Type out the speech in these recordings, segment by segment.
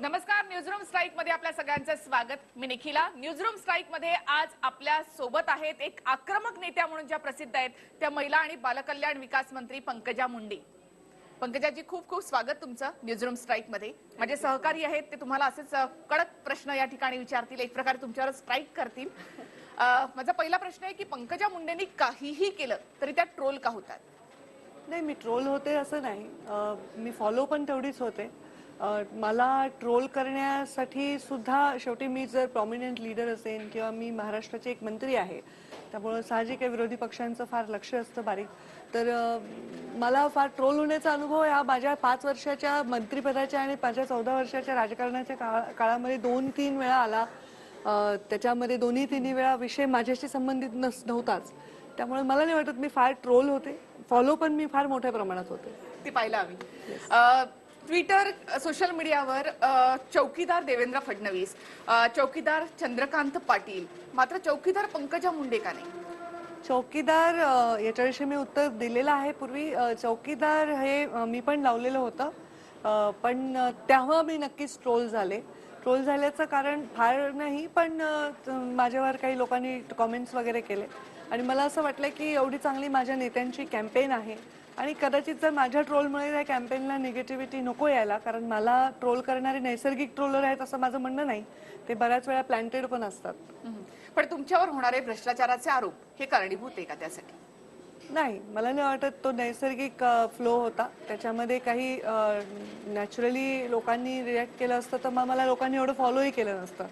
नमस्कार न्यूजरूम स्ट्राईकमध्ये आपल्या सगळ्यांचं स्वागत. मी निखिला. न्यूजरूम स्ट्राईकमध्ये आज आपल्यासोबत आहेत एक आक्रमक नेत्या म्हणून ज्या प्रसिद्ध आहेत त्या महिला आणि बालकल्याण विकास मंत्री पंकजा मुंडे. पंकजाजी खूप खूप स्वागत तुमचं न्यूजरूम स्ट्राईकमध्ये. माझे सहकारी आहेत ते तुम्हाला असेच कडक प्रश्न या ठिकाणी विचारतील. एक प्रकारे तुमच्यावर स्ट्राईक करतील. माझा पहिला प्रश्न आहे की पंकजा मुंडेंनी काहीही केलं तरी त्या ट्रोल का होतात? नाही मी ट्रोल होते असं नाही. मी फॉलो पण तेवढीच होते. मला ट्रोल करण्यासाठी सुद्धा शेवटी मी जर प्रॉमिनंट लीडर असेल किंवा मी महाराष्ट्राचे एक मंत्री आहे त्यामुळं साहजिक आहे विरोधी पक्षांचं फार लक्ष असतं बारीक. तर मला फार ट्रोल होण्याचा अनुभव या माझ्या पाच वर्षाच्या मंत्रिपदाच्या आणि माझ्या चौदा वर्षाच्या राजकारणाच्या काळा- काळामध्ये दोन तीन वेळा आला. त्याच्यामध्ये दोन्ही तिन्ही वेळा विषय माझ्याशी संबंधित नस नव्हताच. त्यामुळे मला नाही वाटत मी फार ट्रोल होते. फॉलो पण मी फार मोठ्या प्रमाणात होते. ते पाहायला हवी ट्विटर सोशल मीडियावर चौकीदार देवेंद्र फडणवीस uh, चौकीदार चंद्रकांत पाटील मात्र चौकीदार पंकजा मुंडे का नाही? चौकीदार uh, याच्याविषयी मी उत्तर दिलेलं आहे पूर्वी. Uh, चौकीदार हे मी पण लावलेलं होतं. पण तेव्हा मी नक्कीच ट्रोल झाले. ट्रोल झाल्याचं कारण फार नाही पण माझ्यावर काही लोकांनी कॉमेंट्स वगैरे केले. आणि मला असं वाटलं की एवढी चांगली माझ्या नेत्यांची कॅम्पेन आहे. आणि कदाचित जर माझ्या ट्रोलमुळे त्या कॅम्पेनला निगेटिव्हिटी नको यायला कारण मला ट्रोल करणारे नैसर्गिक ट्रोलर आहेत असं माझं म्हणणं नाही. ते बऱ्याच वेळा प्लॅन्टेड पण असतात. पण तुमच्यावर होणारे भ्रष्टाचाराचे आरोप हे कारणीभूत आहे का त्यासाठी? नाही मला नाही वाटत तो नैसर्गिक फ्लो होता. त्याच्यामध्ये काही नॅचरली लोकांनी रिॲक्ट केलं असतं तर मग मला लोकांनी एवढं फॉलोही केलं नसतं.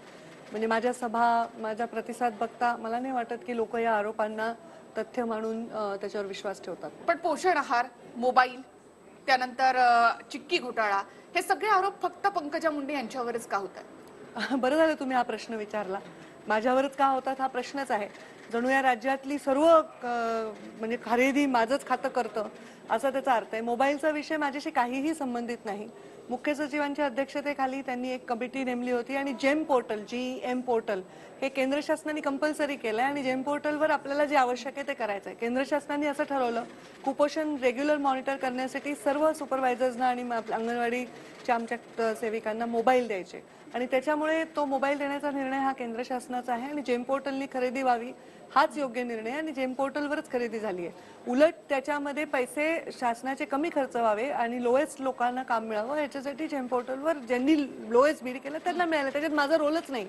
म्हणजे माझ्या सभा माझा प्रतिसाद बघता मला नाही वाटत की लोक या आरोपांना तथ्य मानून त्याच्यावर विश्वास ठेवतात. पण पोषण आहार मोबाईल त्यानंतर चिक्की घोटाळा हे सगळे आरोप फक्त पंकजा मुंडे यांच्यावरच का होतात? बरं झालं तुम्ही हा प्रश्न विचारला. माझ्यावरच का होतात हा प्रश्नच आहे. जणू या राज्यातली सर्व म्हणजे खरेदी माझंच खातं करतं असा त्याचा अर्थ आहे. मोबाईलचा विषय माझ्याशी काहीही संबंधित नाही. मुख्य सचिवांच्या अध्यक्षतेखाली त्यांनी एक कमिटी नेमली होती आणि GeM portal G M portal हे केंद्र शासनाने कंपल्सरी केलंय आणि जेम पोर्टलवर आपल्याला जे आवश्यक आहे ते करायचं आहे केंद्र शासनाने असं ठरवलं कुपोषण रेग्युलर मॉनिटर करण्यासाठी सर्व सुपरवायझर्सना आणि अंगणवाडीच्या आमच्या सेविकांना मोबाईल द्यायचे. आणि त्याच्यामुळे तो मोबाईल देण्याचा निर्णय हा केंद्र शासनाचा आहे आणि जेम पोर्टलनी खरेदी व्हावी हाच योग्य निर्णय आहे आणि जेम पोर्टलवरच खरेदी झाली आहे उलट त्याच्यामध्ये पैसे शासनाचे कमी खर्च व्हावे आणि लोएस्ट लोकांना काम मिळावं याच्यासाठी जेम पोर्टलवर ज्यांनी लोएस्ट बीड केलं त्यांना मिळालं. त्याच्यात माझा रोलच नाही.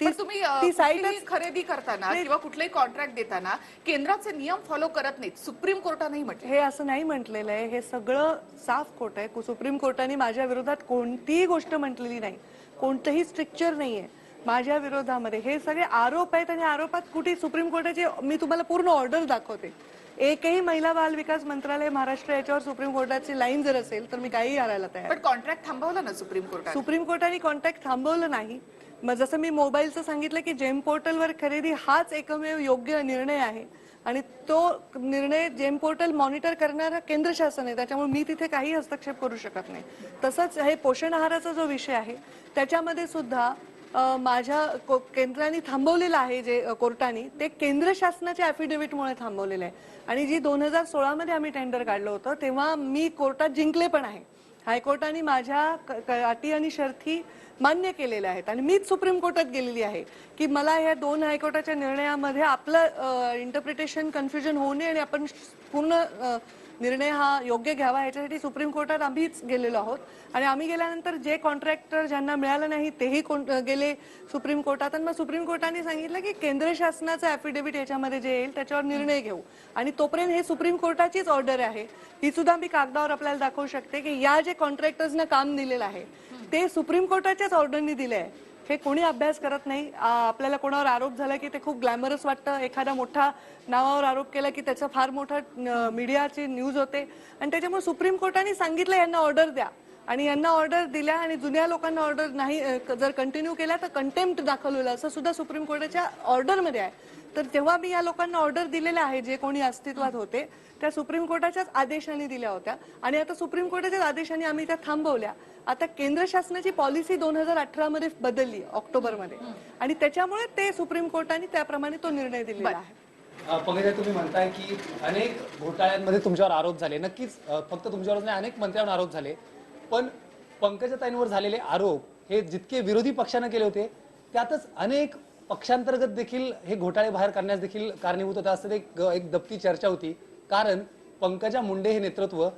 ती पण तुम्ही कुठलीही खरेदी करताना किंवा कुठलेही कॉन्ट्रॅक्ट देताना केंद्राचे नियम फॉलो करत नाहीत. सुप्रीम कोर्टानेही म्हटले हे असं नाही म्हटलेलं आहे. हे सगळं साफ खोट आहे. सुप्रीम कोर्टाने माझ्या विरोधात कोणतीही गोष्ट म्हटलेली नाही. कोणतंही स्ट्रिक्चर नाहीये. माझ्या विरोधामध्ये. हे सगळे आरोप आहेत आणि आरोपात कुठे सुप्रीम कोर्टाचे मी तुम्हाला पूर्ण ऑर्डर दाखवते. एकही महिला बाल विकास मंत्रालय महाराष्ट्र याच्यावर सुप्रीम कोर्टाची लाईन जर असेल तर मी काही हारायला तयार. पण कॉन्ट्रॅक्ट थांबवलं ना सुप्रीम कोर्टाने? सुप्रीम कोर्टाने कॉन्टॅक्ट थांबवलं नाही. मग जसं मी मोबाईलचं सांगितलं की जेम पोर्टलवर खरेदी हाच एकमेव योग्य निर्णय आहे. आणि तो निर्णय जेम पोर्टल मॉनिटर करणारा केंद्र शासन आहे. त्याच्यामुळे मी तिथे काही हस्तक्षेप करू शकत नाही. तसंच हे पोषण आहाराचा जो विषय आहे त्याच्यामध्ये सुद्धा माझ्या को- केंद्राने थांबवलेलं आहे जे कोर्टाने ते केंद्र शासनाच्या अफिडेव्हिटमुळे थांबवलेलं आहे. आणि जी दोन हजार सोळामध्ये आम्ही टेंडर काढलं होतं तेव्हा मी कोर्टात जिंकले पण आहे. हायकोर्टाने माझ्या क- अटी आणि शर्थी मान्य केलेल्या आहेत. आणि मीच सुप्रीम कोर्टात गेलेली आहे की मला ह्या दोन हायकोर्टाच्या निर्णयामध्ये आपलं इंटरप्रिटेशन कन्फ्युजन होऊ नये आणि आपण पूर्ण निर्णय हा योग्य घ्यावा याच्यासाठी सुप्रीम कोर्टात आम्हीच गेलेलो आहोत. आणि आम्ही गेल्यानंतर जे कॉन्ट्रॅक्टर ज्यांना मिळालं नाही तेही कोण- गेले सुप्रीम कोर्टात. आणि मग सुप्रीम कोर्टाने सांगितलं की केंद्र शासनाचं अफिडेव्हिट याच्यामध्ये जे येईल त्याच्यावर निर्णय घेऊ. आणि तोपर्यंत हे सुप्रीम कोर्टाचीच ऑर्डर आहे. ही सुद्धा मी कागदावर आपल्याला दाखवू शकते की या जे कॉन्ट्रॅक्टर्सना काम दिलेलं आहे ते सुप्रीम कोर्टाच्याच ऑर्डरनी दिले आहे हे कोणी अभ्यास करत नाही आपल्याला कोणावर आरोप झाला की ते खूप ग्लॅमरस वाटतं एखादा मोठा नावावर आरोप केला की त्याचा फार मोठा मीडियाची न्यूज होते. आणि त्याच्यामुळे सुप्रीम कोर्टाने सांगितलं यांना ऑर्डर द्या. आणि यांना ऑर्डर दिल्या आणि जुन्या लोकांना ऑर्डर नाही जर कंटिन्यू केल्या तर कंटेम्प्ट दाखल होईल असं सुद्धा सुप्रीम कोर्टाच्या ऑर्डरमध्ये आहे. तर तेव्हा मी या लोकांना ऑर्डर दिलेल्या आहे जे कोणी अस्तित्वात होते त्या सुप्रीम कोर्टाच्याच आदेशाने दिल्या होत्या. आणि आता सुप्रीम कोर्टाच्याच आदेशाने आम्ही त्या थांबवल्या. आता केंद्र शासनाची पॉलिसी दोन हजार अठरा मध्ये बदलली ऑक्टोबरमध्ये आणि त्याच्यामुळे ते सुप्रीम कोर्टाने त्याप्रमाणे तो निर्णय दिलेला आहे. पंकजा तुम्ही म्हणताय की अनेक घोटाळ्यांमध्ये तुमच्यावर आरोप झाले. नक्कीच फक्त तुमच्यावर नाही अनेक मंत्र्यांवर आरोप झाले. पण पंकजाताईंवर झालेले आरोप हे जितके विरोधी पक्षानं केले होते त्यातच अनेक पक्षांतर्गत देखील हे घोटाळे बाहेर करण्यास देखील कारणीभूत होता असं एक एक दप्ती चर्चा होती. कारण पंकजा मुंडे हे नेतृत्व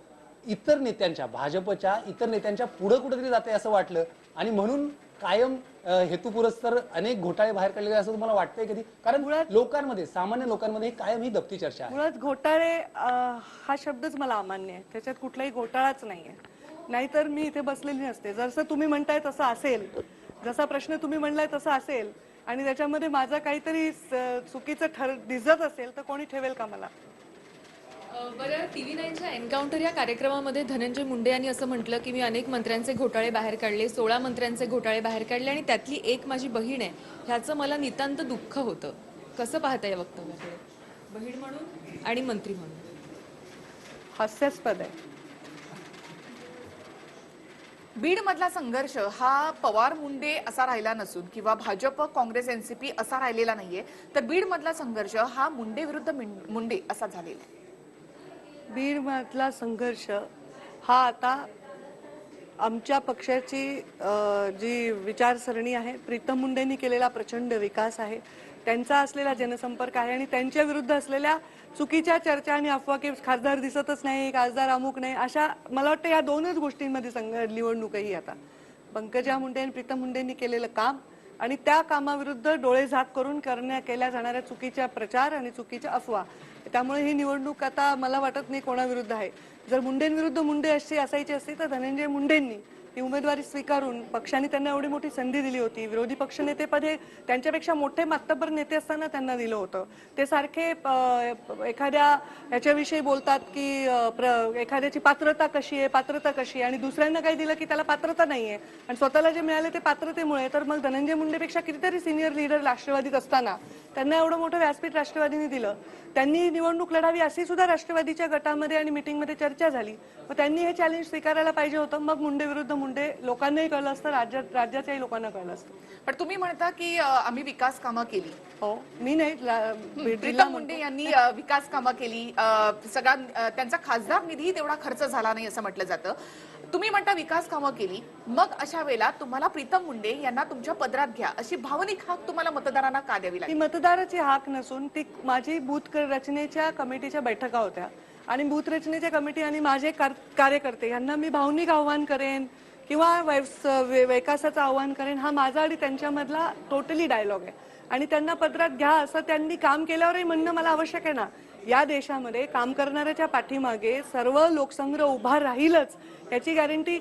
इतर नेत्यांच्या भाजपच्या इतर नेत्यांच्या पुढे कुठेतरी जाते असं वाटलं. आणि म्हणून कायम हेतुपुरस्तर अनेक घोटाळे बाहेर काढलेले असं तुम्हाला वाटतंय कधी? कारण लोकांमध्ये सामान्य लोकांमध्ये कायम ही दप्ती चर्चा आहे. मुळात घोटाळे हा शब्दच मला अमान्य आहे. त्याच्यात कुठलाही घोटाळाच नाहीये नाहीतर मी इथे बसलेली नसते. जसं तुम्ही म्हणताय तसं असेल. जसा प्रश्न तुम्ही म्हणलाय तसा असेल. आणि त्याच्यामध्ये माझा काहीतरी चुकीचं ठर दिसत असेल तर कोणी ठेवेल का मला? बरं टीव्ही नाईनच्या एन्काउंटर या कार्यक्रमामध्ये धनंजय मुंडे यांनी असं म्हटलं की मी अनेक मंत्र्यांचे घोटाळे बाहेर काढले सोळा मंत्र्यांचे घोटाळे बाहेर काढले आणि त्यातली एक माझी बहीण आहे ह्याचं मला नितांत दुःख होतं. कसं पाहता या वक्तव्याकडे? बहीण म्हणून आणि मंत्री म्हणून. हास्यास्पद आहे. बीड मधला संघर्ष हा पवार मुंडे असा राहिला नसून किंवा भाजप काँग्रेस एनसीपी असा राहिलेला नाहीये तर बीड मधला संघर्ष हा मुंडे विरुद्ध मुंडे असा झालेला आहे. बीड मधला संघर्ष हा आता आमच्या पक्षाची जी विचारसरणी आहे प्रीतम मुंडेंनी केलेला प्रचंड विकास आहे. त्यांचा असलेला जनसंपर्क आहे आणि त्यांच्या विरुद्ध असलेल्या चुकीच्या चर्चा आणि अफवा की खासदार दिसतच नाही खासदार अमुक नाही अशा मला वाटतं या दोनच गोष्टींमध्ये संघ निवडणूकही आता. पंकजा मुंडे आणि प्रीतम मुंडेंनी केलेलं काम आणि त्या कामाविरुद्ध डोळे झाक करून करण्या केल्या जाणाऱ्या चुकीच्या प्रचार आणि चुकीच्या अफवा. त्यामुळे ही निवडणूक आता मला वाटत नाही कोणाविरुद्ध आहे. जर मुंडेंविरुद्ध मुंडे अशी असायची असती तर धनंजय मुंडेंनी ही उमेदवारी स्वीकारून पक्षाने त्यांना एवढी मोठी संधी दिली होती. विरोधी पक्षनेतेपदे त्यांच्यापेक्षा मोठे मातब्बर नेते असताना त्यांना दिलं होतं. ते सारखे एखाद्या ह्याच्याविषयी बोलतात की एखाद्याची पात्रता कशी आहे पात्रता कशी आहे? आणि दुसऱ्यांना काही दिलं की त्याला पात्रता नाहीये आणि स्वतःला जे मिळाले ते पात्रतेमुळे तर मग धनंजय मुंडेपेक्षा कितीतरी सिनियर लीडर राष्ट्रवादीत असताना त्यांना एवढं मोठं व्यासपीठ राष्ट्रवादीने दिलं. त्यांनी निवडणूक लढावी अशी सुद्धा राष्ट्रवादीच्या गटामध्ये आणि मिटिंगमध्ये चर्चा झाली. मग त्यांनी हे चॅलेंज स्वीकारायला पाहिजे होतं. मग मुंडे विरुद्ध मुंडे लोकांनाही कळलं असतं राज्यात राज्याच्याही लोकांना कळलं असतं. पण तुम्ही म्हणता की अ, आम्ही विकास कामं केली. हो मी नाही ला- बीड जिल्हा प्रीतम मुंडे यांनी अ, विकास कामं केली. अ, सगळा अ, त्यांचा खासदार निधी तेवढा खर्च झाला नाही असं म्हटलं जातं. तुम्ही म्हणता विकास कामं केली. मग अशा वेळेला तुम्हाला प्रीतम मुंडे यांना तुमच्या पदरात घ्या. अशी भावनिक हाक तुम्हाला मतदारांना का द्यावी ती लागली मतदाराची हाक नसून ती माझी बूथ क- रचनेच्या कमिटीच्या बैठका होत्या. आणि बूथ रचनेच्या कमिटी आणि माझे कार- कार्यकर्ते यांना मी भावनिक आव्हान करेन. किंवा विकासाचं आव्हान करेन हा माझा आणि त्यांच्यामधला टोटली डायलॉग आहे. आणि त्यांना पत्रात घ्या असं त्यांनी काम केल्यावरही म्हणणं मला आवश्यक आहे ना. या देशामध्ये काम करणाऱ्याच्या पाठीमागे सर्व लोकसंग्रह उभा राहीलच याची गॅरंटी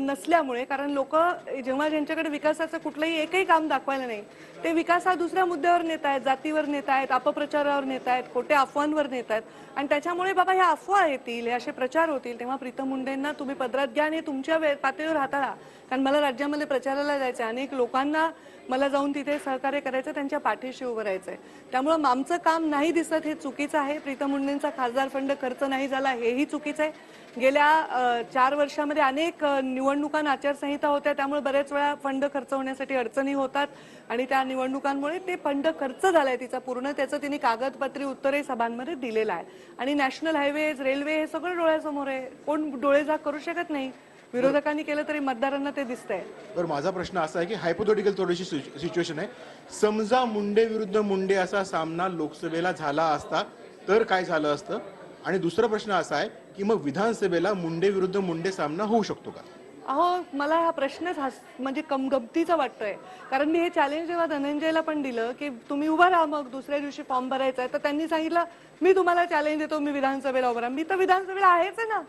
नसल्यामुळे कारण लोक जेव्हा ज्यांच्याकडे विकासाचं कुठलंही एकही काम दाखवायला नाही ते विकास हा दुसऱ्या मुद्द्यावर नेत आहेत जातीवर नेत आहेत अपप्रचारावर नेत आहेत खोट्या अफवांवर नेत आहेत. आणि त्याच्यामुळे बाबा ह्या अफवा येतील हे असे प्रचार होतील तेव्हा प्रीतम मुंडेंना तुम्ही पदरात घ्या आणि तुमच्या वे- पातळीवर हाताळा. कारण मला राज्यामध्ये प्रचाराला जायचं आहे. अनेक लोकांना मला जाऊन तिथे सहकार्य करायचं त्यांच्या पाठीशी उभं राहायचं आहे त्यामुळं आमचं काम नाही दिसत हे चुकीचं आहे. प्रीतम मुंडेंचा खासदार फंड खर्च नाही झाला हेही चुकीचं आहे. गेल्या चार वर्षामध्ये अनेक निवडणुका आचारसंहिता होत्या. त्यामुळे बऱ्याच वेळा फंड खर्च होण्यासाठी अडचणी होतात. आणि त्या निवडणुकांमुळे ते फंड खर्च झालाय तिचा पूर्ण. त्याचं तिने कागदपत्री उत्तरही सभांमध्ये दिलेलं आहे. आणि नॅशनल हायवेज रेल्वे हे सगळं डोळ्यासमोर आहे. कोण डोळेझाक करू शकत नाही. विरोधकांनी केलं तरी मतदारांना ते दिसतंय. तर माझा प्रश्न असा आहे की हायपोथेटिकल थोडीशी सिच्युएशन आहे. समजा मुंडे विरुद्ध मुंडे असा सामना लोकसभेला झाला असता तर काय झालं असतं? आणि दुसरा प्रश्न असा आहे की मग विधानसभेला मुंडे विरुद्ध मुंडे सामना होऊ शकतो का? अहो मला हा प्रश्नच हास म्हणजे कम गमतीचा वाटतोय. कारण मी हे चॅलेंज जेव्हा धनंजयला पण दिलं की तुम्ही उभा राहा मग दुसऱ्या दिवशी फॉर्म भरायचा आहे. तर त्यांनी सांगितलं मी तुम्हाला चॅलेंज देतो मी विधानसभेला उभा राहा. मी तर विधानसभेला आहेच आहे ना.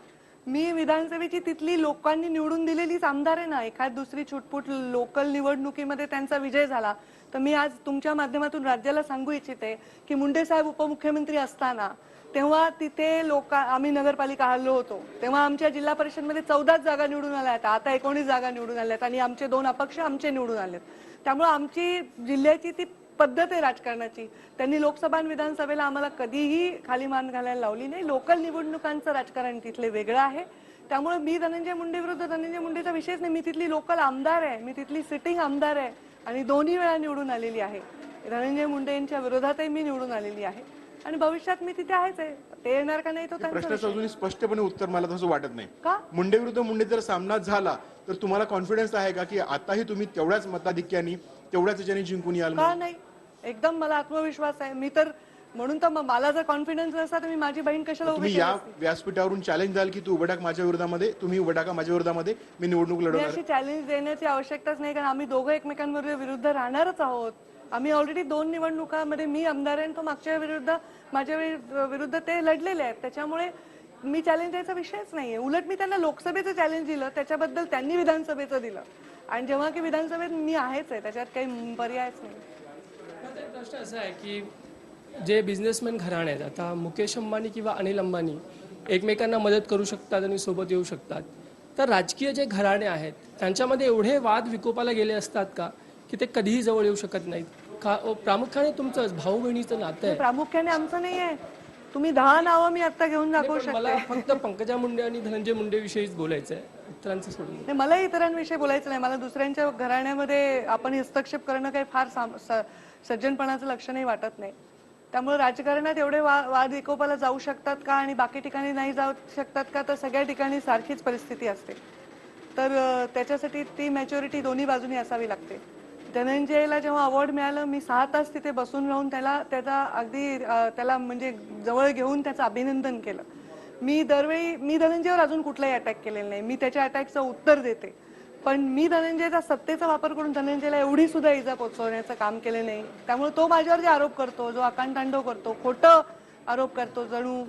मी विधानसभेची तिथली लोकांनी निवडून दिलेलीच आमदार आहे ना. एखाद दुसरी छुटपुट लोकल निवडणुकीमध्ये त्यांचा विजय झाला. तर मी आज तुमच्या माध्यमातून राज्याला सांगू इच्छिते की मुंडे साहेब उपमुख्यमंत्री असताना तेव्हा तिथे लोक आम्ही नगरपालिका हल्लो होतो. तेव्हा आमच्या जिल्हा परिषदमध्ये चौदाच जागा निवडून आल्या आहेत. आता एकोणीस जागा निवडून आल्या आहेत आणि आमचे दोन अपक्ष आमचे निवडून आलेत. त्यामुळे आमची जिल्ह्याची ती पद्धत आहे राजकारणाची. त्यांनी लोकसभा आणि विधानसभेला आम्हाला कधीही खाली मान घालायला लावली नाही. लोकल निवडणुकांचं राजकारण तिथले वेगळं आहे. त्यामुळे मी धनंजय मुंडे विरुद्ध धनंजय मुंडेचा विषयच नाही. मी तिथली लोकल आमदार आहे. मी तिथली सिटिंग आमदार आहे. आणि दोन्ही वेळा निवडून आलेली आहे. धनंजय मुंडे यांच्या विरोधातही मी निवडून आलेली आहे. आणि भविष्यात मी तिथे आहेच आहे. ते येणार का नाही तो प्रश्नाचं अजूनही स्पष्टपणे उत्तर मला तसं वाटत नाही. का? मुंडे विरुद्ध मुंडे जर सामना झाला तर तुम्हाला कॉन्फिडन्स आहे का की आताही तुम्ही तेवढ्याच मताधिक्याने तेवढ्याच याच्याने जिंकून याल का नाही? एकदम मला आत्मविश्वास आहे. मी तर म्हणून तर मला जर कॉन्फिडन्स नसता तर मी माझी बहीण कशाला उभी तुम्ही केली या असती? व्यासपीठावरून चॅलेंज द्याल की तू उभं टाक माझ्या विरोधामध्ये तुम्ही उभं टाका माझ्या विरोधामध्ये मी निवडणूक मी लढवणार अशी चॅलेंज देण्याची आवश्यकताच नाही कारण आम्ही दोघं एकमेकांवर विरुद्ध राहणारच आहोत. आम्ही ऑलरेडी दोन निवडणुकांमध्ये मी आमदार आहे आणि तो मागच्या विरुद्ध माझ्या विरुद्ध- विरुद्ध ते लढलेले आहेत. त्याच्यामुळे मी चॅलेंज द्यायचा विषयच नाहीये. उलट मी त्यांना लोकसभेचं चॅलेंज दिलं त्याच्याबद्दल त्यांनी विधानसभेचं दिलं. आणि जेव्हा की विधानसभेत मी आहेच आहे त्याच्यात काही पर्यायच नाही. प्रश्न असा आहे की जे बिझनेसमॅन घराणे आहेत आता मुकेश अंबानी किंवा अनिल अंबानी एकमेकांना मदत करू शकतात आणि सोबत येऊ शकतात. तर राजकीय जे घराणे आहेत त्यांच्यामध्ये एवढे वाद विकोपाला गेले असतात का की ते कधीही जवळ येऊ शकत नाहीत? का प्रामुख्याने तुमचंच भाऊ बहिणीचं नातं आहे? प्रामुख्याने आमचं नाही आहे. तुम्ही दहा नावं मी आता घेऊन दाखवू शकते मला फक्त पंकजा मुंडे आणि धनंजय मुंडे विषयीच बोलायचं आहे इतरांचं सोडून नाही मला इतरांविषयी बोलायचं नाही. मला दुसऱ्यांच्या घराण्यामध्ये आपण हस्तक्षेप करणं काही फार सज्जनपणाचं लक्षणही वाटत नाही. त्यामुळे राजकारणात एवढे वा वाद एकोपाला जाऊ शकतात का आणि बाकी ठिकाणी नाही जाऊ शकतात का तर सगळ्या ठिकाणी सारखीच परिस्थिती असते. तर त्याच्यासाठी ती मॅच्युरिटी दोन्ही बाजूनी असावी लागते. धनंजयला जेव्हा अवॉर्ड मिळालं मी सहा तास तिथे बसून राहून त्याला त्याचा अगदी त्याला म्हणजे जवळ घेऊन त्याचं अभिनंदन केलं. मी दरवेळी मी धनंजयवर अजून कुठलाही अटॅक केलेला नाही. मी त्याच्या अटॅकचं उत्तर देते. पण मी धनंजयचा सत्तेचा वापर करून धनंजयला एवढी सुद्धा इजा पोचवण्याचं काम केलं नाही. त्यामुळे तो माझ्यावर जे आरोप करतो जो आकांतांडव करतो खोटं आरोप करतो जणू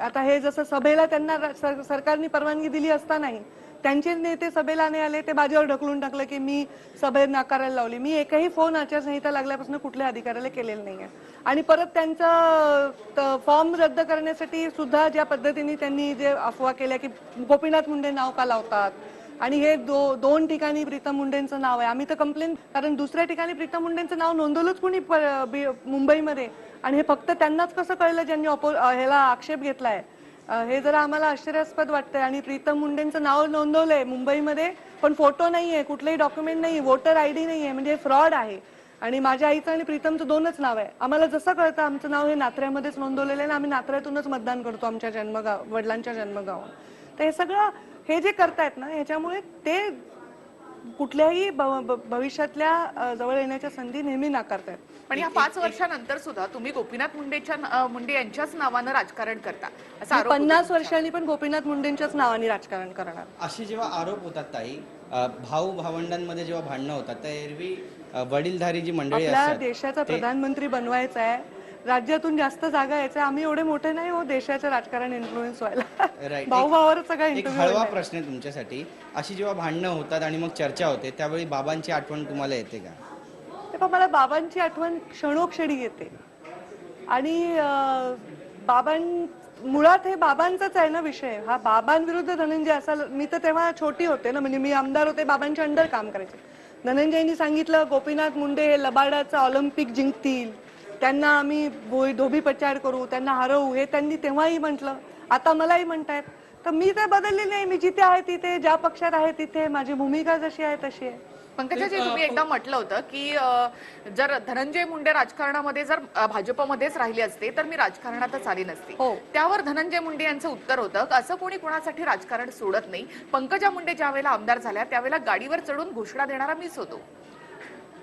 आता हे जसं सभेला त्यांना सरकारने परवानगी दिली असतानाही त्यांचे नेते सभेला नाही आले ते माझ्यावर ढकलून टाकलं की मी सभेत नाकारायला लावली. मी एकही फोन आचारसंहिता लागल्यापासून कुठल्या अधिकाऱ्याला केलेलं नाही आहे आणि परत त्यांचा फॉर्म रद्द करण्यासाठी सुद्धा ज्या पद्धतीने त्यांनी जे अफवा केल्या की गोपीनाथ मुंडे नाव का लावतात? आणि हे दो दोन ठिकाणी प्रीतम मुंडेंचं नाव आहे. आम्ही तर कंप्लेन कारण दुसऱ्या ठिकाणी प्रीतम मुंडेंचं नाव नोंदवलंच कुणी प- बी- मुंबईमध्ये? आणि हे फक्त त्यांनाच कसं कळलं ज्यांनी ऑपो ह्याला आक्षेप घेतला आहे हे जरा आम्हाला आश्चर्यास्पद वाटतंय. आणि प्रीतम मुंडेंचं नाव नोंदवलंय मुंबईमध्ये पण फोटो नाहीये कुठलेही डॉक्युमेंट नाही वोटर नाही आहे म्हणजे फ्रॉड आहे. आणि माझ्या आईचं आणि प्रीतमचं दोनच नाव आहे. आम्हाला जसं कळतं आमचं नाव हे नात्र्यामध्येच नोंदवलेलं आहे ना आम्ही नात्र्यातूनच मतदान करतो आमच्या जन्मगाव वडिलांच्या जन्मगावात तर हे सगळं हे जे करतायत ना ह्याच्यामुळे ते कुठल्याही भ- भविष्यातल्या अ, जवळ येण्याच्या संधी नेहमी नाकारतायत. पण या पाच वर्षानंतर सुद्धा तुम्ही गोपीनाथ मुंडेच्या अ, मुंडे यांच्याच नावानं राजकारण करता. असा मी आरोप होतो पन्नास. वर्षांनी पण गोपीनाथ मुंडेंच्याच नावाने राजकारण करणार. असे जेव्हा आरोप होतात ताई अ, भाऊ भावंडांमध्ये जेव्हा भांडणं होतात त्या एरवी अ, वडीलधारी जी मंडळी असतात देशाचा प्रधानमंत्री बनवायचा आहे. राज्यातून जास्त जागा यायच्या आम्ही एवढे मोठे नाही हो देशाचं राजकारण इन्फ्लुएन्स व्हायला. Right. भाऊ भावावर सगळा एक हळवा प्रश्न आहे तुमच्यासाठी. अशी जेव्हा भांडणं होतात आणि मग चर्चा होते त्यावेळी बाबांची आठवण तुम्हाला येते का? ते पण मला बाबांची आठवण क्षणोक्षणी येते. आणि अं, बाबां मुळात हे बाबांचाच आहे ना विषय. हा बाबांविरुद्ध धनंजय असा मी तर तेव्हा छोटी होते ना म्हणजे मी आमदार होते बाबांच्या अंडर काम करायचे. धनंजयनी सांगितलं गोपीनाथ मुंडे हे लबाडाचं ऑलिम्पिक जिंकतील. त्यांना आम्ही भोई- धोबी पचाड करू त्यांना हरवू हे त्यांनी तेव्हाही म्हटलं. आता मलाही म्हणतायत. तर मी तर बदलली नाही. मी जिथे आहे तिथे ज्या पक्षात आहे तिथे माझी भूमिका जशी आहे तशी आहे. पंकजाजी तुम्ही एकदा म्हटलं होतं की जर धनंजय मुंडे राजकारणामध्ये जर भाजपमध्येच राहिले असते तर मी राजकारणातच आली नसती. हो. त्यावर धनंजय मुंडे यांचं उत्तर होतं की असं कोणी कोणासाठी राजकारण सोडत नाही. पंकजा मुंडे ज्या वेळेला आमदार झाल्या त्यावेळेला गाडीवर चढून घोषणा देणारा मीच होतो.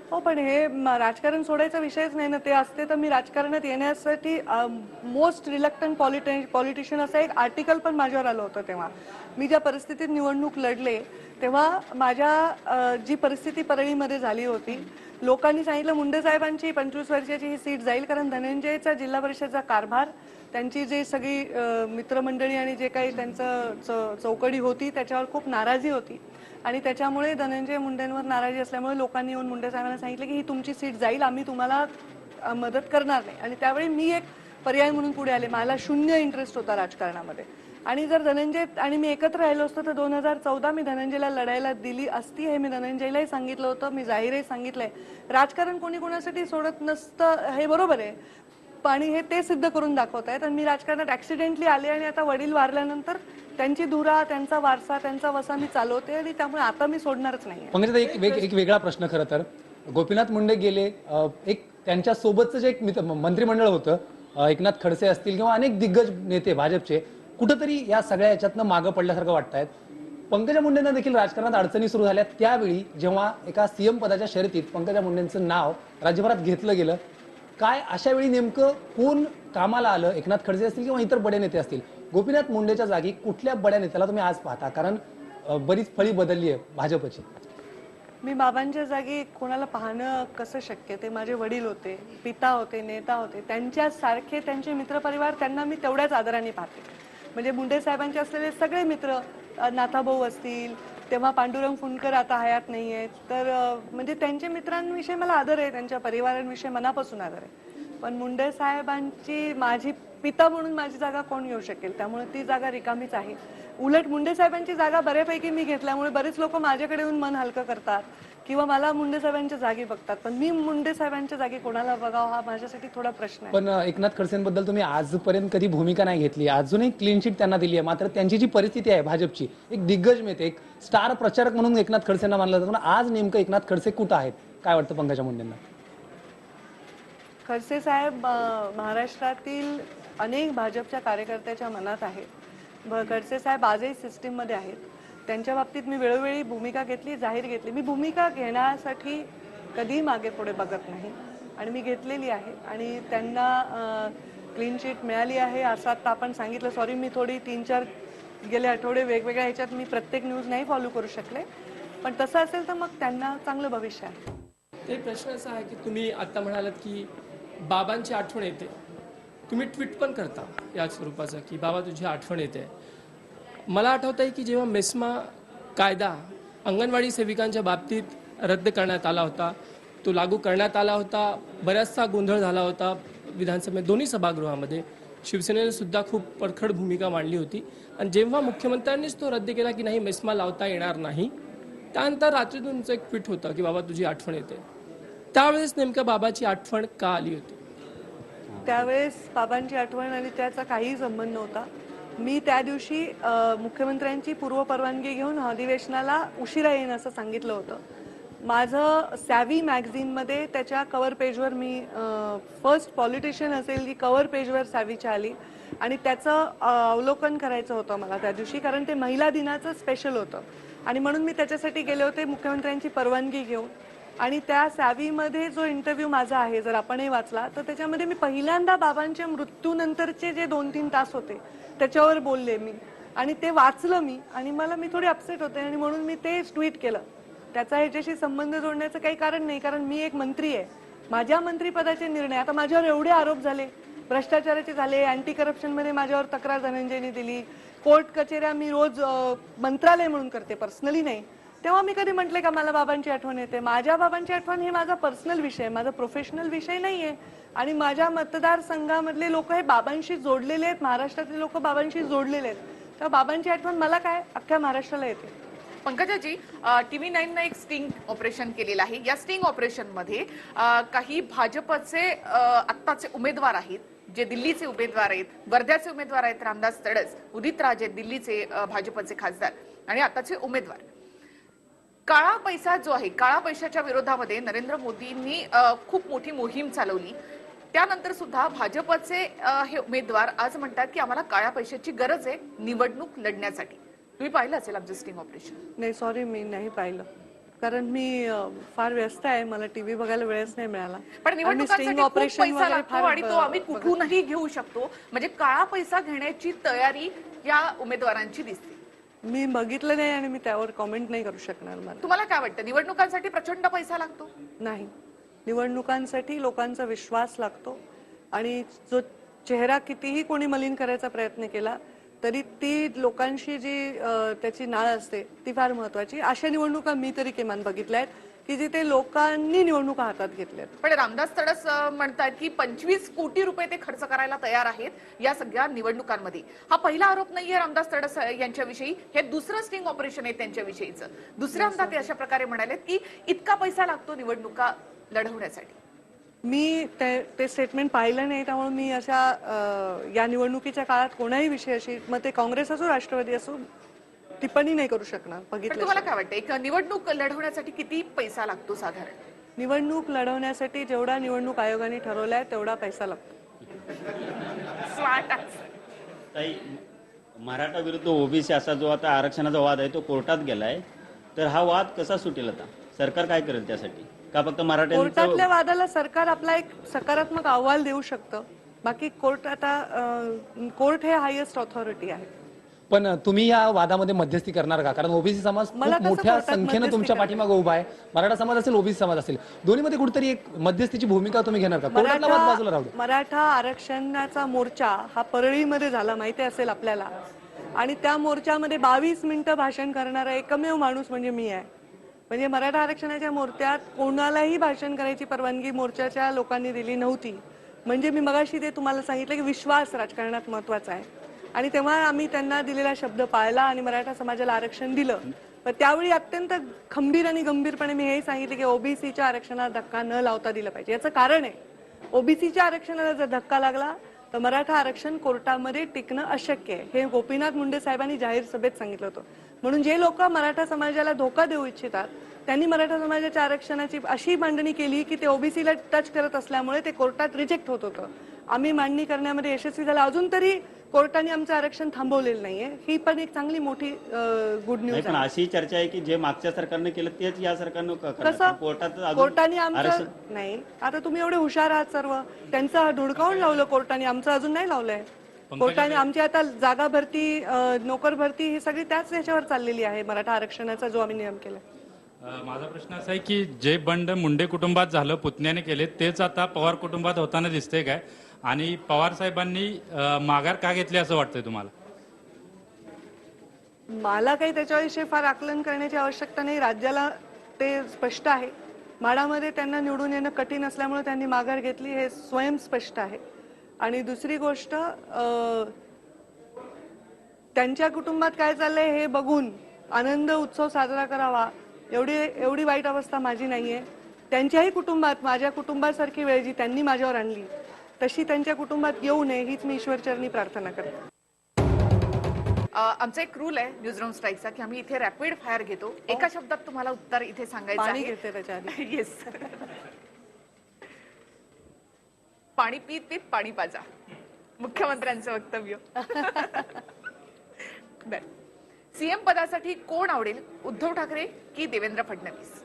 हो पण हे राजकारण सोडायचा विषयच नाही ना. ते असते तर मी राजकारणात येण्यासाठी मोस्ट रिलक्टंट पॉलिटि पॉलिटिशियन असं एक आर्टिकल पण माझ्यावर आलं होतं तेव्हा. मी ज्या परिस्थितीत निवडणूक लढले तेव्हा माझ्या जी परिस्थिती परळीमध्ये झाली होती लोकांनी सांगितलं मुंडे साहेबांची पंचवीस वर्षाची ही सीट जाईल कारण धनंजयचा जिल्हा परिषदचा कारभार त्यांची जी सगळी मित्रमंडळी आणि जे काही त्यांचं च- चौकडी होती त्याच्यावर खूप नाराजी होती. आणि त्याच्यामुळे धनंजय मुंडेंवर नाराजी असल्यामुळे लोकांनी येऊन मुंडे साहेबांना सांगितलं की ही तुमची सीट जाईल आम्ही तुम्हाला मदत करणार नाही. आणि त्यावेळी मी एक पर्याय म्हणून पुढे आले. मला शून्य इंटरेस्ट होता राजकारणामध्ये. आणि जर धनंजय आणि मी एकत्र राहिलो असतो तर दोन हजार चौदा मी धनंजयला लढायला दिली असती हे मी धनंजयलाही सांगितलं होतं मी जाहीरही सांगितलंय. राजकारण कोणी कोणासाठी सोडत नसतं हे बरोबर आहे. आणि हे ते सिद्ध करून दाखवत आहेत. आणि मी राजकारणात ऍक्सिडेंटली आले आणि आता वडील वारल्यानंतर त्यांची धुरा त्यांचा वारसा त्यांचा वसा मी चालवते आणि त्यामुळे आता मी सोडणारच नाही एक वेग एक वेगळा प्रश्न खरं तर. गोपीनाथ मुंडे गेले एक त्यांच्या सोबतचं जे एक मित्र- मंत्रिमंडळ होतं एकनाथ खडसे असतील किंवा अनेक दिग्गज नेते भाजपचे कुठंतरी या सगळ्या याच्यातनं मागं पडल्यासारखं वाटतायत पंकजा मुंडेंना देखील राजकारणात अडचणी सुरू झाल्या त्यावेळी जेव्हा एका सीएम पदाच्या शर्यतीत पंकजा मुंडेंचं नाव राज्यभरात घेतलं गेलं काय अशा वेळी नेमकं कोण कामाला आलं? एकनाथ खडसे असतील किंवा इतर बडे नेते असतील? गोपीनाथ मुंडेच्या जागी कुठल्या बड्या नेत्याला तुम्ही आज पाहता? कारण बरीच फळी बदलली आहे भाजपची. मी बाबांच्या जागी कोणाला पाहणं कसं शक्य ते माझे वडील होते पिता होते नेता होते. त्यांच्या सारखे त्यांचे मित्रपरिवार त्यांना मी तेवढ्याच आदराने पाहते. म्हणजे मुंडे साहेबांचे असलेले सगळे मित्र नाथाभाऊ असतील तेव्हा पांडुरंग फुंडकर आता हयात नाही आहेत तर म्हणजे त्यांच्या मित्रांविषयी मला आदर आहे त्यांच्या परिवारांविषयी मनापासून आदर आहे. पण मुंडे साहेबांची माझी पिता म्हणून माझी जागा कोण घेऊ शकेल? त्यामुळे ती जागा रिकामीच आहे. उलट मुंडे साहेबांची जागा बऱ्यापैकी मी घेतल्यामुळे बरेच लोक माझ्याकडे येऊन मन हलकं करतात किंवा मला मुंडे साहेबांच्या जागी बघतात. पण मी मुंडे साहेबांच्या जागी कोणाला बघावं हा माझ्यासाठी थोडा प्रश्न आहे. पण एकनाथ खडसेंबद्दल तुम्ही आजपर्यंत कधी भूमिका नाही घेतली. अजूनही क्लीन शीट त्यांना दिली आहे. मात्र त्यांची जी परिस्थिती आहे भाजपची एक दिग्गज नेते एक स्टार प्रचारक म्हणून एकनाथ खडसेंना मानलं जातं. पण आज नेमकं एकनाथ खडसे कुठं आहेत? काय वाटतं पंकजा मुंडेंना? खडसे साहेब महाराष्ट्रातील अनेक भाजपच्या कार्यकर्त्याच्या मनात आहेत. खडसे साहेब आजही सिस्टीममध्ये आहेत. त्यांच्या बाबतीत मी वेळोवेळी भूमिका घेतली जाहीर घेतली. मी भूमिका घेण्यासाठी कधीही मागे पुढे बघत नाही. आणि मी घेतलेली आहे. आणि त्यांना क्लीन चिट मिळाली आहे असं आता आपण सांगितलं. सॉरी मी थोडी तीन चार गेले आठवडे वेगवेगळ्या ह्याच्यात मी प्रत्येक न्यूज नाही फॉलो करू शकले. पण तसं असेल तर मग त्यांना चांगलं भविष्य आहे. ते प्रश्न असा आहे की तुम्ही आता म्हणालात की बाबांची आठवण येते. तुम्ही ट्विट पण करता या स्वरूपाचं की बाबा तुझी आठवण येते. मला आठवत आहे की जेव्हा मेस्मा कायदा अंगणवाडी सेविकांच्या बाबतीत रद्द करण्यात आला होता तो लागू करण्यात आला होता बऱ्याचसा गोंधळ झाला होता विधानसभेत दोन्ही सभागृहामध्ये. शिवसेनेने सुद्धा खूप परखड भूमिका मांडली होती. आणि जेव्हा मुख्यमंत्र्यांनीच तो रद्द केला की नाही मेस्मा लावता येणार नाही त्यानंतर रात्रीतून तुमचं एक ट्विट होतं की बाबा तुझी आठवण येते. त्यावेळेस नेमकं बाबाची आठवण का आली होती? त्यावेळेस बाबांची आठवण आणि त्याचा काहीही संबंध नव्हता. मी त्या दिवशी मुख्यमंत्र्यांची पूर्व परवानगी घेऊन अधिवेशनाला उशिरा येईन असं सांगितलं होतं. माझं सॅवी मॅगझिनमध्ये त्याच्या कवर पेजवर मी फर्स्ट पॉलिटिशियन असेल की कवर पेजवर सॅवीच्या आली. आणि त्याचं अवलोकन करायचं होतं मला त्या दिवशी कारण ते महिला दिनाचं स्पेशल होतं. आणि म्हणून मी त्याच्यासाठी गेले होते मुख्यमंत्र्यांची परवानगी घेऊन. आणि त्या सॅवीमध्ये जो इंटरव्ह्यू माझा आहे जर आपणही वाचला तर त्याच्यामध्ये मी पहिल्यांदा बाबांच्या मृत्यूनंतरचे जे दोन तीन तास होते त्याच्यावर बोलले मी. आणि ते वाचलं मी आणि मला मी थोडी अपसेट होते आणि म्हणून मी ते ट्विट केलं. त्याचा ह्याच्याशी संबंध जोडण्याचं काही कारण नाही कारण मी एक मंत्री आहे. माझ्या मंत्रीपदाचे निर्णय आता माझ्यावर एवढे आरोप झाले भ्रष्टाचाराचे झाले अँटी करप्शनमध्ये माझ्यावर तक्रार धनंजयनी दिली. कोर्ट कचेऱ्या मी रोज मंत्रालय म्हणून करते पर्सनली नाही. तेव्हा मी कधी म्हटले का मला बाबांची आठवण येते. माझ्या बाबांची आठवण हे माझा पर्सनल विषय माझा प्रोफेशनल विषय नाहीये. आणि माझ्या मतदारसंघामधले लोक हे बाबांशी जोडलेले आहेत. महाराष्ट्रातले लोक बाबांशी जोडलेले आहेत. तेव्हा बाबांची आठवण मला काय? अख्ख्या महाराष्ट्राला येते. पंकजाजी टीव्ही नाईननं एक स्टिंग ऑपरेशन केलेलं आहे. या स्टिंग ऑपरेशनमध्ये काही भाजपचे आत्ताचे उमेदवार आहेत जे दिल्लीचे उमेदवार आहेत वर्ध्याचे उमेदवार आहेत रामदास तडस उदित राजे दिल्लीचे भाजपचे खासदार आणि आताचे उमेदवार. काळा पैसा जो आहे काळा पैशाच्या विरोधामध्ये नरेंद्र मोदींनी खूप मोठी मोहीम चालवली. त्यानंतर सुद्धा भाजपचे हे उमेदवार आज म्हणतात की आम्हाला काळ्या पैशाची गरज आहे निवडणूक लढण्यासाठी. तुम्ही पाहिलं असेल आमचं स्टिंग ऑपरेशन नाही सॉरी मी नाही पाहिलं. कारण मी फार व्यस्त आहे. मला टीव्ही बघायला वेळच नाही मिळाला. पण निवडणुकांसाठी फार आणि तो आम्ही कुठूनही घेऊ शकतो. म्हणजे काळा पैसा घेण्याची तयारी या उमेदवारांची दिसते. मी बघितलं नाही आणि मी त्यावर कॉमेंट नाही करू शकणार मला. तुम्हाला काय वाटतं? निवडणुकांसाठी प्रचंड पैसा लागतो? नाही. निवडणुकांसाठी लोकांचा विश्वास लागतो. आणि जो चेहरा कितीही कोणी मलिन करायचा प्रयत्न केला तरी ती लोकांशी जी अ, त्याची नाळ असते ती फार महत्वाची. अशा निवडणुका मी तरी किमान बघितल्या आहेत. की जिथे लोकांनी निवडणुका हातात घेतल्यात. पण रामदास तडस म्हणतात की पंचवीस कोटी रुपये ते खर्च करायला तयार आहेत या सगळ्या निवडणुकांमध्ये. हा पहिला आरोप नाहीये रामदास तडस यांच्याविषयी. हे दुसरं स्टिंग ऑपरेशन आहे त्यांच्याविषयीचं. दुसऱ्यांदा ते अशा प्रकारे म्हणाले की इतका पैसा लागतो निवडणुका लढवण्यासाठी. मी ते ते स्टेटमेंट पाहिलं नाही त्यामुळे मी अशा या निवडणुकीच्या काळात कोणाही विषयाशी मग ते काँग्रेस असो राष्ट्रवादी असो टिप्पणी नाही करू शकणार. पण बघितलं तुम्हाला काय वाटतं? एक निवडणूक लढवण्यासाठी किती पैसा लागतो साधारण? निवडणूक लढवण्यासाठी जेवढा निवडणूक आयोगाने ठरवलाय तेवढा पैसा लागतो. स्मार्ट आन्सर ताई मराठा विरुद्ध ओबीसी असा जो आता आरक्षणाचा वाद आहे तो कोर्टात गेलाय. तर हा वाद कसा सुटेल आता? सरकार काय करेल त्यासाठी? का फक्त मराठ्यांचं कोर्टातल्या वादाला सरकार आपला एक सकारात्मक अहवाल देऊ शकतं. बाकी कोर्ट आता अं, कोर्ट हे हायेस्ट ऑथॉरिटी आहे. पण तुम्ही या वादामध्ये मध्यस्थी करणार का? कारण ओबीसी समाज खूप मला कसं मोठ्या संख्येनं मध्यस्थी तुमच्या करता? पाठीमागे उभा आहे. मराठा समाज असेल ओबीसी समाज असेल दोन्हीमध्ये कुठेतरी एक मध्यस्थीची भूमिका तुम्ही घेणार का? कोर्टातला वाद बाजूला राहू द्या. मराठा आरक्षणाचा मोर्चा हा परळीमध्ये झाला माहिती असेल आपल्याला. आणि त्या मोर्चामध्ये बावीस मिनिटं भाषण करणारा एकमेव माणूस म्हणजे मी आहे. म्हणजे मराठा आरक्षणाच्या मोर्चात कोणालाही भाषण करायची परवानगी मोर्चाच्या लोकांनी दिली नव्हती. म्हणजे मी मगाशी ते तुम्हाला सांगितलं की विश्वास राजकारणात महत्त्वाचा आहे. आणि तेव्हा आम्ही त्यांना दिलेला शब्द पाळला आणि मराठा समाजाला आरक्षण दिलं. पण त्यावेळी अत्यंत खंबीर आणि गंभीरपणे मी हे सांगितले की ओबीसीच्या आरक्षणाला धक्का न लावता दिला पाहिजे. याचं कारण आहे ओबीसीच्या आरक्षणाला जर धक्का लागला तर मराठा आरक्षण कोर्टामध्ये टिकणं अशक्य आहे. हे गोपीनाथ मुंडे साहेबांनी जाहीर सभेत सांगितलं होतं. म्हणून जे लोक मराठा समाजाला धोका देऊ इच्छितात त्यांनी मराठा समाजाच्या आरक्षणाची अशी मांडणी केली की ते ओबीसीला टच करत असल्यामुळे ते कोर्टात रिजेक्ट होत होतं. आम्ही मांडणी करण्यामध्ये यशस्वी झाला. अजून तरी कोर्टाने आमचं आरक्षण थांबवलेलं नाहीये. ही पण एक चांगली मोठी गुड नाही न्यूज पण अशी चर्चा आहे की जे मागच्या सरकारने केलं तेच या सरकारनं. कसं? कोर्टात अजून कोर्टाने आमचं नाही. आता तुम्ही एवढे हुशार आहात सर्व. त्यांचं धुडकावून लावलं कोर्टाने. आमचं अजून नाही लावलंय. कोर्टाने आमची आता जागा भरती नोकर भरती ही सगळी त्याच ह्याच्यावर चाललेली आहे. मराठा आरक्षणाचा जो आम्ही नियम केलाय. अ, माझा प्रश्न असा आहे की जे बंड मुंडे कुटुंबात झालं पुतण्याने केले तेच आता पवार कुटुंबात होताना दिसतंय काय? आणि पवार साहेबांनी माघार का घेतली असं वाटतंय तुम्हाला? मला काही त्याच्याविषयी फार आकलन करण्याची आवश्यकता नाही. राज्याला ते स्पष्ट आहे. माडामध्ये त्यांना निवडून येणं कठीण असल्यामुळे त्यांनी माघार घेतली हे स्वयं स्पष्ट आहे. आणि दुसरी गोष्ट त्यांच्या कुटुंबात काय चाललंय हे बघून आनंद उत्सव साजरा करावा एवढी एवढी वाईट अवस्था माझी नाहीये. त्यांच्याही कुटुंबात माझ्या कुटुंबासारखी वेळ जी त्यांनी माझ्यावर आणली तशी त्यांच्या कुटुंबात येऊ नये हीच मी ईश्वरचरणी प्रार्थना करते. आमचा एक रूल आहे न्यूजरूम स्ट्राईकचा की आम्ही इथे रॅपिड फायर घेतो. एका शब्दात तुम्हाला उत्तर इथे सांगायचं पाणी आहे. घेते त्याच्या आधी येस पाणी पीत पीत पाणी पाजा. मुख्यमंत्र्यांचं वक्तव्य. बर. सीएम पदासाठी कोण आवडेल? उद्धव ठाकरे की देवेंद्र फडणवीस?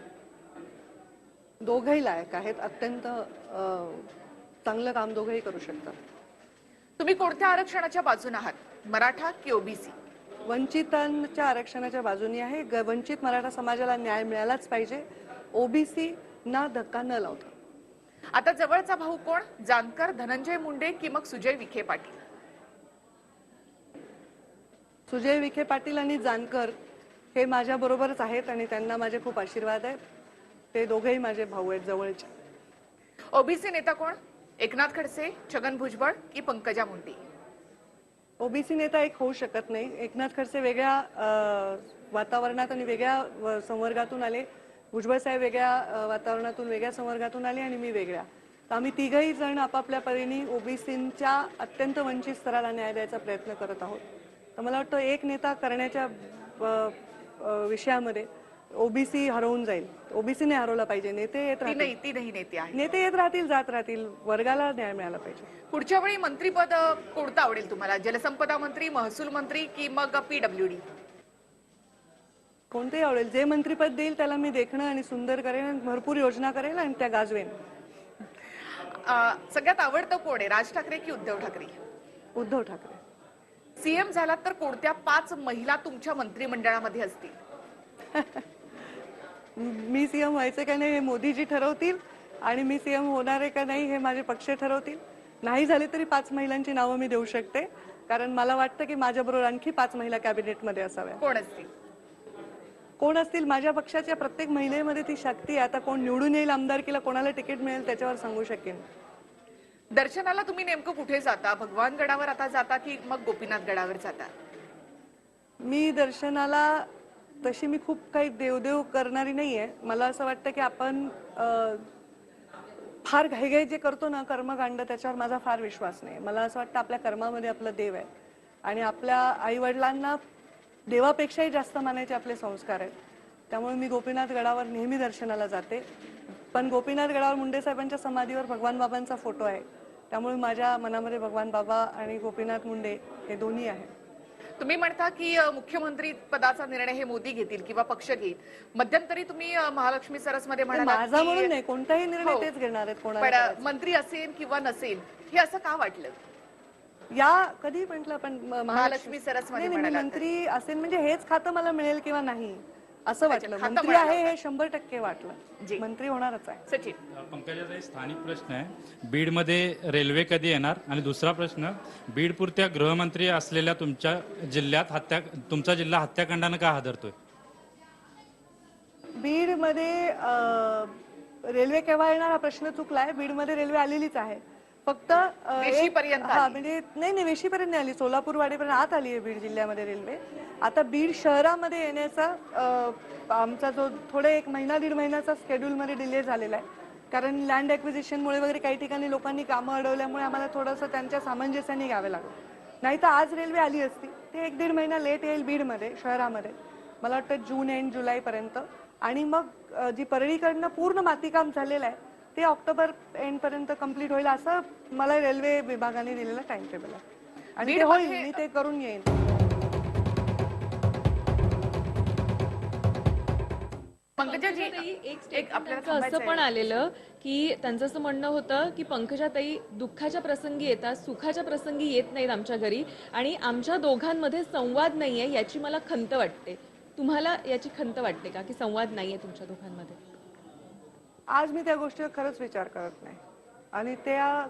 दोघंही लायक आहेत. अत्यंत चांगलं काम दोघंही करू शकतात. तुम्ही कोणत्या आरक्षणाच्या बाजून आहात? मराठा की ओबीसी? वंचितांच्या आरक्षणाच्या बाजूनी आहे. वंचित मराठा समाजाला न्याय मिळालाच पाहिजे. ओबीसी ना धक्का न लावता. आता जवळचा भाऊ कोण? जानकर धनंजय मुंडे की मग सुजय विखे पाटील? सुजय विखे पाटील आणि जानकर हे माझ्या बरोबरच आहेत आणि त्यांना माझे खूप आशीर्वाद आहेत. ते दोघेही माझे भाऊ आहेत जवळचे. ओबीसी नेता कोण? एकनाथ खडसे छगन भुजबळ की पंकजा मुंडे? ओबीसी नेता एक होऊ शकत नाही. एकनाथ खडसे वेगळ्या अं, वातावरणात आणि वेगळ्या व- संवर्गातून आले. भुजबळ साहेब वेगळ्या अं, वातावरणातून वेगळ्या संवर्गातून आले आणि मी वेगळ्या. तर आम्ही तिघही जण आपापल्या परीने ओबीसींच्या अत्यंत वंचित स्तराला न्याय द्यायचा प्रयत्न करत आहोत. तर मला वाटतं एक नेता करण्याच्या विषयामध्ये ओबीसी हरवून जाईल. ओबीसीने हरवला पाहिजे. नेते येत ती राहतील. नाही ती नाही नेते आहे. नेते येत राहतील जात राहतील. वर्गाला न्याय मिळाला पाहिजे. पुढच्या वेळी मंत्रीपद कोणतं आवडेल तुम्हाला? जलसंपदा मंत्री महसूल मंत्री की मग पीडब्ल्यूडी कोणतेही आवडेल. जे मंत्रीपद देईल त्याला मी देखणं आणि सुंदर करेन आणि भरपूर योजना करेल आणि त्या गाजवेन. सगळ्यात आवडतं कोण आहे? राज ठाकरे की उद्धव ठाकरे? उद्धव ठाकरे. सीएम झालात तर कोणत्या पाच महिला तुमच्या मंत्रिमंडळामध्ये असतील? मी सीएम व्हायचे का नाही हे मोदीजी ठरवतील आणि मी सीएम होणार आहे का नाही हे माझे पक्ष ठरवतील. नाही झाले तरी पाच महिलांची नावं मी देऊ शकते. कारण मला वाटतं की माझ्याबरोबर आणखी पाच महिला कॅबिनेटमध्ये असाव्या. कोण असतील? कोण असतील? माझ्या पक्षाच्या प्रत्येक महिलेमध्ये ती शक्ती आहे. आता कोण निवडून येईल आमदारकीला कोणाला तिकीट मिळेल त्याच्यावर सांगू शकेन. दर्शनाला तुम्ही नेमकं कुठे जाता? भगवान गडावर आता जाता की मग गोपीनाथ गडावर जाता? मी दर्शनाला तशी मी खूप काही देवदेव करणारी नाही आहे मला असं वाटतं की आपण फार घाईघाई जे करतो ना कर्मकांड त्याच्यावर माझा फार विश्वास नाही. मला असं वाटतं आपल्या कर्मामध्ये आपलं देव आहे. आणि आपल्या आईवडिलांना देवापेक्षाही जास्त मानायचे आपले संस्कार आहेत. त्यामुळे मी गोपीनाथ गडावर नेहमी दर्शनाला जाते. पण गोपीनाथ गडावर मुंडे साहेबांच्या समाधीवर भगवान बाबांचा फोटो आहे. त्यामुळे माझ्या मनामध्ये भगवान बाबा आणि गोपीनाथ मुंडे हे दोन्ही आहे तुम्ही म्हणता की मुख्यमंत्री पदाचा निर्णय हे मोदी घेतील किंवा पक्ष घेईल मध्यंतरी तुम्ही महालक्ष्मी सरसमध्ये माझा म्हणून नाही कोणताही निर्णय हो. तेच घेणार आहेत पण कोणाला मंत्री असेल किंवा नसेल हे असं का वाटलं. या कधी म्हटलं आपण म- महालक्ष्मी सरसमध्ये. मंत्री असेल म्हणजे हेच खातं मला मिळेल किंवा नाही असं वाटलं. मंत्री आहे. हे शंभर टक्के जी. वाटलं मंत्री होणारच आहे. सचिन. पंकजाचा स्थानिक प्रश्न आहे. बीडमध्ये रेल्वे कधी येणार? आणि दुसरा प्रश्न बीडपुरत्या गृहमंत्री असलेल्या तुमच्या जिल्ह्यात हत्या तुमचा जिल्हा हत्याकांडानं का हादरतोय? बीडमध्ये रेल्वे केव्हा येणार हा प्रश्न चुकलाय बीडमध्ये रेल्वे आलेलीच आहे. फक्त वेशीपर्यंत हा. म्हणजे नाही नाही वेशीपर्यंत नाही आली. सोलापूर वाडीपर्यंत आत आली आहे बीड जिल्ह्यामध्ये रेल्वे. आता बीड शहरामध्ये येण्याचा आमचा जो थोडे एक महिना दीड महिन्याचा schedule मध्ये डिले झालेला आहे. कारण लँड मुळे वगैरे काही ठिकाणी लोकांनी कामं अडवल्यामुळे आम्हाला थोडंसं त्यांच्या सामंजस्याने घ्यावे लागलं. नाही तर आज रेल्वे आली असती. ते एक दीड महिना लेट येईल बीडमध्ये शहरामध्ये. मला वाटतं जून एंड जुलैपर्यंत. आणि मग जी परळीकडनं पूर्ण मातीकाम झालेलं आहे ते ऑक्टोबर एंड पर्यंत कंप्लीट होईल असं मला रेल्वे विभागाने दिलेलं टाइम टेबल आहे. आणि ते होईल मी ते करून येईन. पंकजाजी एक आपल्याला असं पण. आलेलं की त्यांचं असं म्हणणं होतं की पंकजाताई दुःखाच्या प्रसंगी येतात सुखाच्या प्रसंगी येत नाहीत आमच्या घरी आणि आमच्या दोघांमध्ये संवाद नाहीये याची मला खंत वाटते. तुम्हाला याची खंत वाटते का की संवाद नाहीये तुमच्या दोघांमध्ये? आज मी त्या गोष्टीवर खरंच विचार करत नाही. आणि त्या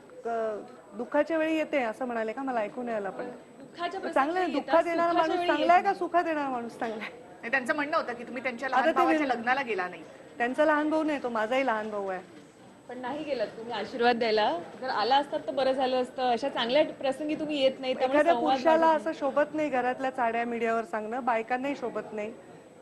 दुःखाच्या वेळी येते असं म्हणाले का मला ऐकून यायला पण. चांगलं दुःखात येणारा माणूस चांगला आहे का सुखात येणारा माणूस चांगला आहे? त्यांचं म्हणणं होतं की तुम्ही त्यांच्या लहान भावाच्या. लग्नाला गेला नाही. त्यांचा लहान भाऊ नाही तो माझाही लहान भाऊ आहे. पण नाही गेलात तुम्ही आशीर्वाद द्यायला. जर आला असतात तर बरं झालं असतं. अशा चांगल्या प्रसंगी तुम्ही येत नाही त्यामुळे एखाद्या पुरुषाला असं शोभत नाही घरातल्या चाड्या मीडियावर सांगणं बायकांनाही शोभत नाही.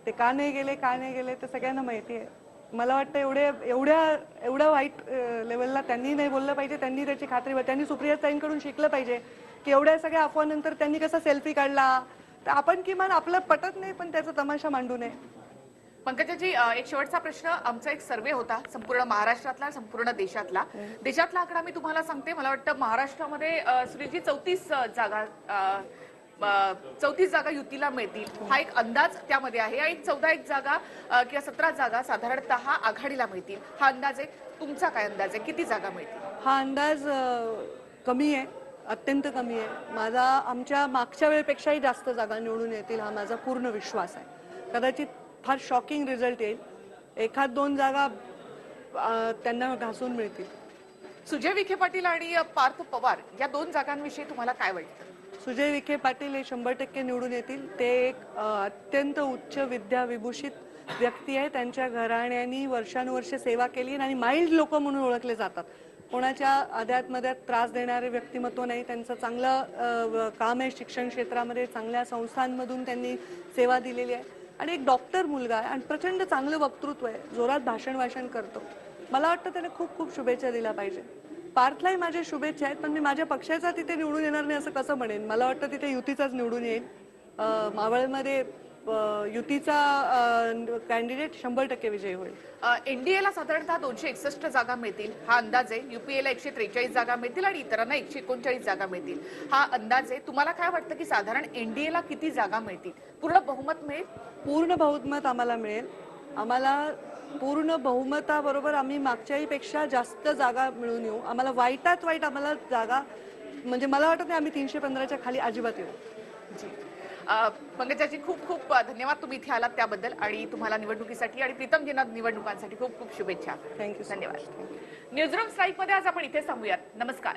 ते का नाही गेले का नाही गेले ते सगळ्यांना माहिती आहे. मला वाटतं एवढे एवढ्या एवढ्या वाईट लेवलला त्यांनी नाही बोललं पाहिजे त्यांनी त्याची खात्री त्यांनी सुप्रिया ताईंकडून शिकलं पाहिजे की एवढ्या सगळ्या अफवानंतर त्यांनी कसा सेल्फी काढला. तर आपण किमान आपलं पटत नाही पण त्याचा तमाशा मांडू नये. पंकजाजी एक शेवटचा प्रश्न. आमचा एक सर्वे होता संपूर्ण महाराष्ट्रातला संपूर्ण देशातला. देशातला आकडा मी तुम्हाला सांगते. मला वाटतं महाराष्ट्रामध्ये सुनीलजी चौतीस जागा चौतीस जागा युतीला मिळतील. हा एक अंदाज त्यामध्ये आहे. आणि चौदा एक जागा किंवा सतरा जागा साधारणतः आघाडीला मिळतील. हा अंदाज आहे. तुमचा काय अंदाज आहे? किती जागा मिळतील? हा अंदाज कमी आहे. अत्यंत कमी आहे. माझा आमच्या मागच्या वेळेपेक्षाही जास्त जागा निवडून येतील हा माझा पूर्ण विश्वास आहे. कदाचित फार शॉकिंग रिझल्ट येईल. एखाद दोन जागा त्यांना घासून मिळतील. सुजय विखे पाटील आणि पार्थ पवार या दोन जागांविषयी तुम्हाला काय वाटतं? सुजय विखे पाटील हे शंभर टक्के निवडून येतील. ते एक अत्यंत उच्च विद्या विभूषित व्यक्ती आहे. त्यांच्या घराण्यांनी वर्षानुवर्ष सेवा केली आणि माइल्ड लोक म्हणून ओळखले जातात. कोणाच्या अध्यात मध्यात त्रास देणारे व्यक्तिमत्व नाही. त्यांचं चांगलं काम आहे शिक्षण क्षेत्रामध्ये. चांगल्या संस्थांमधून त्यांनी सेवा दिलेली आहे. आणि एक डॉक्टर मुलगा आहे आणि प्रचंड चांगलं वक्तृत्व आहे. जोरात भाषण भाषण करतो. मला वाटतं त्याने खूप खूप शुभेच्छा दिल्या पाहिजे. पार्थलाही माझ्या शुभेच्छा आहेत पण मी माझ्या पक्षाचा तिथे निवडून येणार नाही असं कसं म्हणेन? मला वाटतं तिथे युतीचाच निवडून येईल. मावळमध्ये युतीचा कॅन्डिडेट शंभर टक्के विजयी होईल. एनडीएला साधारणतः दोनशे एकसष्ट जागा मिळतील. हा अंदाज आहे. युपीएला एकशे त्रेचाळीस जागा मिळतील आणि इतरांना एकशे एकोणचाळीस जागा मिळतील. हा अंदाज आहे. तुम्हाला काय वाटतं की साधारण एनडीएला किती जागा मिळतील? पूर्ण बहुमत मिळेल? पूर्ण बहुमत आम्हाला मिळेल. आम्हाला पूर्ण बहुमताबरोबर आम्ही मागच्याही पेक्षा जास्त जागा मिळून येऊ. आम्हाला वाईटात वाईट आम्हाला जागा म्हणजे मला वाटत नाही आम्ही तीनशे पंधराच्या खाली अजिबात येऊ. जी. पंकजाजी खूप खूप धन्यवाद तुम्ही इथे आलात त्याबद्दल आणि तुम्हाला निवडणुकीसाठी आणि प्रीतमजींना निवडणुकांसाठी खूप खूप शुभेच्छा. थँक्यू धन्यवाद. न्यूजरूम स्ट्राईकमध्ये आज आपण इथे थांबूयात. नमस्कार.